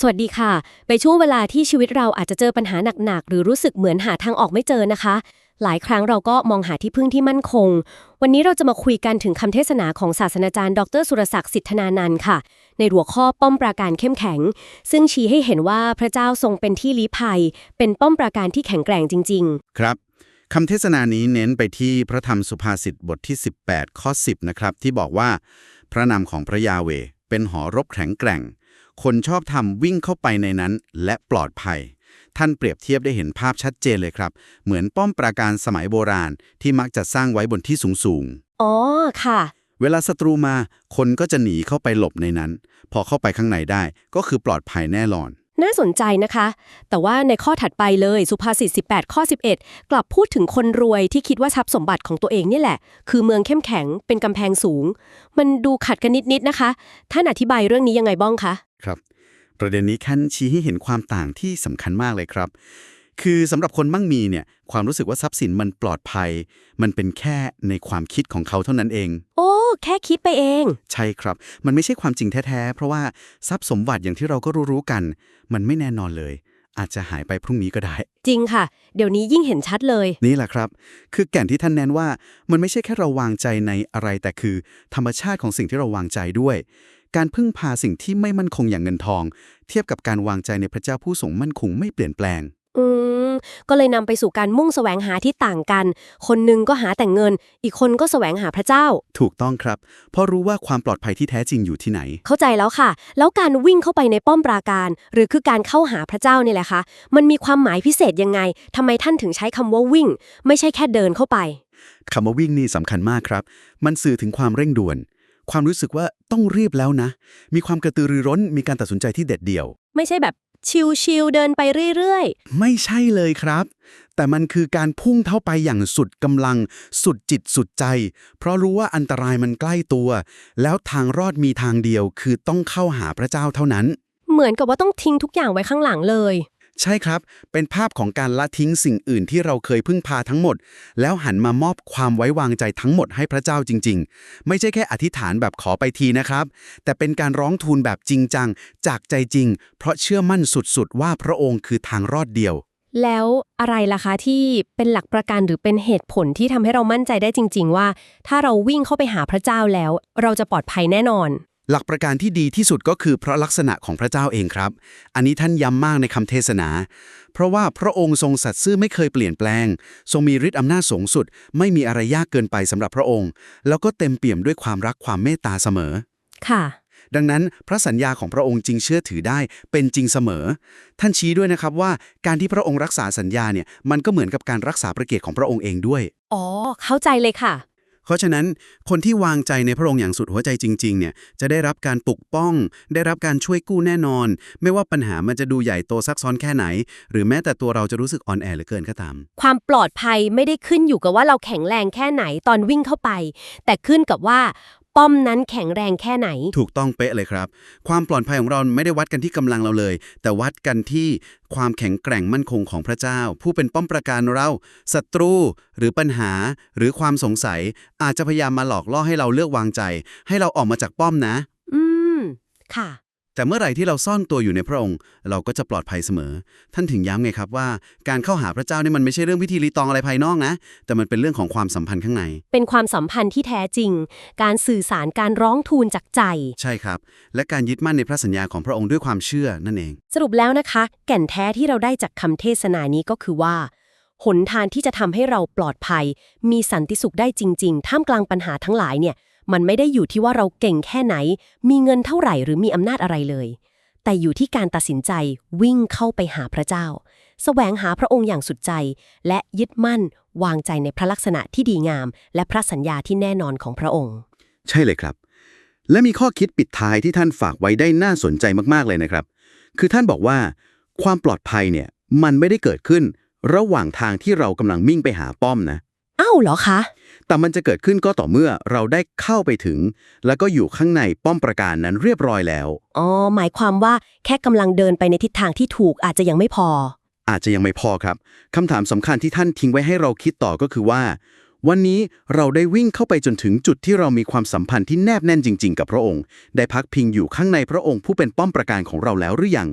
สวัสดีค่ะ ไปช่วงเวลาที่ชีวิตเราอาจจะเจอปัญหาหนักๆ หรือรู้สึกเหมือนหาทางออกไม่เจอนะคะ หลายครั้งเราก็มองหาที่พึ่งที่มั่นคง วันนี้เราจะมาคุยกันถึงคำเทศนาของศาสนาจารย์ ดรสุรศักดิ์สิทธนานันท์ค่ะ ในหัวข้อป้อมปราการเข้มแข็ง ซึ่งชี้ให้เห็นว่าพระเจ้าทรงเป็นที่ลี้ภัย เป็นป้อมปราการที่แข็งแกร่งจริงครับคำเทศนานี้เน้นไปที่พระธรรมสุภาษิตบทที่ 18 ข้อ 10 นะครับ ที่บอกว่า พระนามของพระยาเวเป็นหอรบแข็งแกร่ง คนชอบธรรมวิ่งเข้าไปในนั้นและปลอดภัย ท่านเปรียบเทียบได้เห็นภาพชัดเจนเลยครับ เหมือนป้อมปราการสมัยโบราณที่มักจะสร้างไว้บนที่สูงๆ อ๋อ ค่ะๆเวลาศัตรูมา คนก็จะหนีเข้าไปหลบในนั้น พอเข้าไปข้างในได้ก็คือปลอดภัยแน่นอน น่าสนใจนะคะ แต่ว่าในข้อถัดไปเลยสุภาษิต 18 ข้อ 11 กลับพูดถึงคนรวยที่คิดว่าทรัพย์สมบัติของตัวเองนี่แหละ คือเมืองเข้มแข็งเป็นกำแพงสูง มันดูขัดกันนิดๆนะคะ ท่านอธิบายเรื่องนี้ยังไงบ้างคะ ครับ ประเด็นนี้ขั้นชี้ให้เห็นความต่างที่สำคัญมากเลยครับ คือสำหรับคนมั่งมีเนี่ยความรู้สึกว่าทรัพย์สินมันปลอดภัย มันเป็นแค่ในความคิดของเขาเท่านั้นเอง โอ้แค่คิดไปเอง ใช่ครับ มันไม่ใช่ความจริงแท้ๆเพราะว่าทรัพย์สมบัติอย่างที่เราก็รู้ๆกัน มันไม่แน่นอนเลย อาจจะหายไปพรุ่งนี้ก็ได้ จริงค่ะ เดี๋ยวนี้ยิ่งเห็นชัดเลย นี่แหละครับ คือแก่นที่ท่านแน้นว่ามันไม่ใช่แค่เราวางใจในอะไร แต่คือธรรมชาติของสิ่งที่เราวางใจด้วย การพึ่งพาสิ่งที่ไม่มั่นคงอย่างเงินทอง เทียบกับการวางใจในพระเจ้าผู้ทรงมั่นคงไม่เปลี่ยนแปลง อืม ก็เลยนำไปสู่การมุ่งแสวงหาที่ต่างกัน คนหนึงก็หาแต่เงิน อีกคนก็แสวงหาพระเจ้า ถูกต้องครับ เพราะรู้ว่าความปลอดภัยที่แท้จริงอยู่ที่ไหน เข้าใจแล้วค่ะ แล้วการวิ่งเข้าไปในป้อมปราการ หรือคือการเข้าหาพระเจ้าเนี่ยแหละคะมันมีความหมายพิเศษยังไงทำไมท่านถึงใช้คำว่าวิ่ง ไม่ใช่แค่เดินเข้าไปคำว่าวิ่งนี่สำคัญมากครับ มันสื่อถึงความเร่งด่วน ความรู้สึกว่าต้องรีบแล้วนะ มีความกระตือรือร้น มีการตัดสินใจที่เด็ดเดี่ยว ไม่ใช่แบบ ชิลๆเดินไปเรื่อยไม่ใช่เลยครับ แต่มันคือการพุ่งเท่าไปอย่างสุดกำลัง สุดจิตสุดใจ เพราะรู้ว่าอันตรายมันใกล้ตัว แล้วทางรอดมีทางเดียวคือต้องเข้าหาพระเจ้าเท่านั้นๆเหมือนกับว่าต้องทิ้งทุกอย่างไว้ข้างหลังเลย ใช่ครับ เป็นภาพของการละทิ้งสิ่งอื่นที่เราเคยพึ่งพาทั้งหมด แล้วหันมามอบความไว้วางใจทั้งหมดให้พระเจ้าจริง ๆ ไม่ใช่แค่อธิษฐานแบบขอไปทีนะครับ แต่เป็นการร้องทูลแบบจริงจัง จากใจจริง เพราะเชื่อมั่นสุดๆ ว่าพระองค์คือทางรอดเดียว แล้วอะไรล่ะคะที่เป็นหลักประกันหรือเป็นเหตุผลที่ทำให้เรามั่นใจได้จริง ๆ ว่า ถ้าเราวิ่งเข้าไปหาพระเจ้าแล้ว เราจะปลอดภัยแน่นอน หลักประการที่ดีที่สุดก็คือเพราะลักษณะของพระเจ้าเองครับ อันนี้ท่านย้ำมากในคำเทศนา เพราะว่าพระองค์ทรงสัตย์ซื่อไม่เคยเปลี่ยนแปลง ทรงมีฤทธิ์อำนาจสูงสุด ไม่มีอะไรยากเกินไปสำหรับพระองค์ แล้วก็เต็มเปี่ยมด้วยความรักความเมตตาเสมอ ค่ะ ดังนั้นพระสัญญาของพระองค์จริงเชื่อถือได้เป็นจริงเสมอ ท่านชี้ด้วยนะครับว่าการที่พระองค์รักษาสัญญาเนี่ยมันก็เหมือนกับการรักษาพระเกียรติของพระองค์เองด้วย อ๋อ เข้าใจเลยค่ะ เพราะฉะนั้นคนที่วางใจในพระองค์อย่างสุดหัวใจจริง ๆ เนี่ยจะได้รับการปกป้อง ได้รับการช่วยกู้แน่นอน ไม่ว่าปัญหามันจะดูใหญ่โตซับซ้อนแค่ไหน หรือแม้แต่ตัวเราจะรู้สึกอ่อนแอเหลือเกินก็ตาม ความปลอดภัยไม่ได้ขึ้นอยู่กับว่าเราแข็งแรงแค่ไหนตอนวิ่งเข้าไป แต่ขึ้นกับว่า ป้อมนั้นแข็งแรงแค่ไหน ถูกต้องเป๊ะเลยครับ ความปลอดภัยของเราไม่ได้วัดกันที่กำลังเราเลย แต่วัดกันที่ความแข็งแกร่งมั่นคงของพระเจ้า ผู้เป็นป้อมปราการเราศัตรู หรือปัญหา หรือความสงสัย อาจจะพยายามมาหลอกล่อให้เราเลือกวางใจ ให้เราออกมาจากป้อมนะ อืม ค่ะ แต่เมื่อไหร่ที่เราซ่อนตัวอยู่ในพระองค์ เราก็จะปลอดภัยเสมอ ท่านถึงย้ำไงครับว่า การเข้าหาพระเจ้านี่มันไม่ใช่เรื่องพิธีรีตองอะไรภายนอกนะ แต่มันเป็นเรื่องของความสัมพันธ์ข้างใน เป็นความสัมพันธ์ที่แท้จริง การสื่อสารการร้องทูลจากใจ ใช่ครับ และการยึดมั่นในพระสัญญาของพระองค์ด้วยความเชื่อนั่นเอง สรุปแล้วนะคะ แก่นแท้ที่เราได้จากคำเทศนานี้ก็คือว่าหนทางที่จะทำให้เราปลอดภัย มีสันติสุขได้จริง ๆ ท่ามกลางปัญหาทั้งหลายเนี่ย มันไม่ได้อยู่ที่ว่าเราเก่งแค่ไหน มีเงินเท่าไหร่หรือมีอำนาจอะไรเลย แต่อยู่ที่การตัดสินใจวิ่งเข้าไปหาพระเจ้าแสวงหาพระองค์อย่างสุดใจ และยึดมั่นวางใจในพระลักษณะที่ดีงาม และพระสัญญาที่แน่นอนของพระองค์ ใช่เลยครับ และมีข้อคิดปิดท้ายที่ท่านฝากไว้ได้น่าสนใจมากๆเลยนะครับ คือท่านบอกว่า ความปลอดภัยเนี่ยมันไม่ได้เกิดขึ้น ระหว่างทางที่เรากำลังมิ่งไปหาป้อมนะอ้าวเหรอคะ แต่มันจะเกิดขึ้นก็ต่อเมื่อเราได้เข้าไปถึง แล้วก็อยู่ข้างในป้อมประการนั้นเรียบร้อยแล้วอ๋อหมายความว่าแค่กำลังเดินไปในทิศทางที่ถูกอาจจะยังไม่พอ อาจจะยังไม่พอครับคำถามสำคัญที่ท่านทิ้งไว้ให้เราคิดต่อก็คือว่า วันนี้เราได้วิ่งเข้าไปจนถึงจุดที่เรามีความสัมพันธ์ที่แนบแน่นจริง ๆ กับพระองค์ ได้พักพิงอยู่ข้างในพระองค์ผู้เป็นป้อมประการของเราแล้วหรือยัง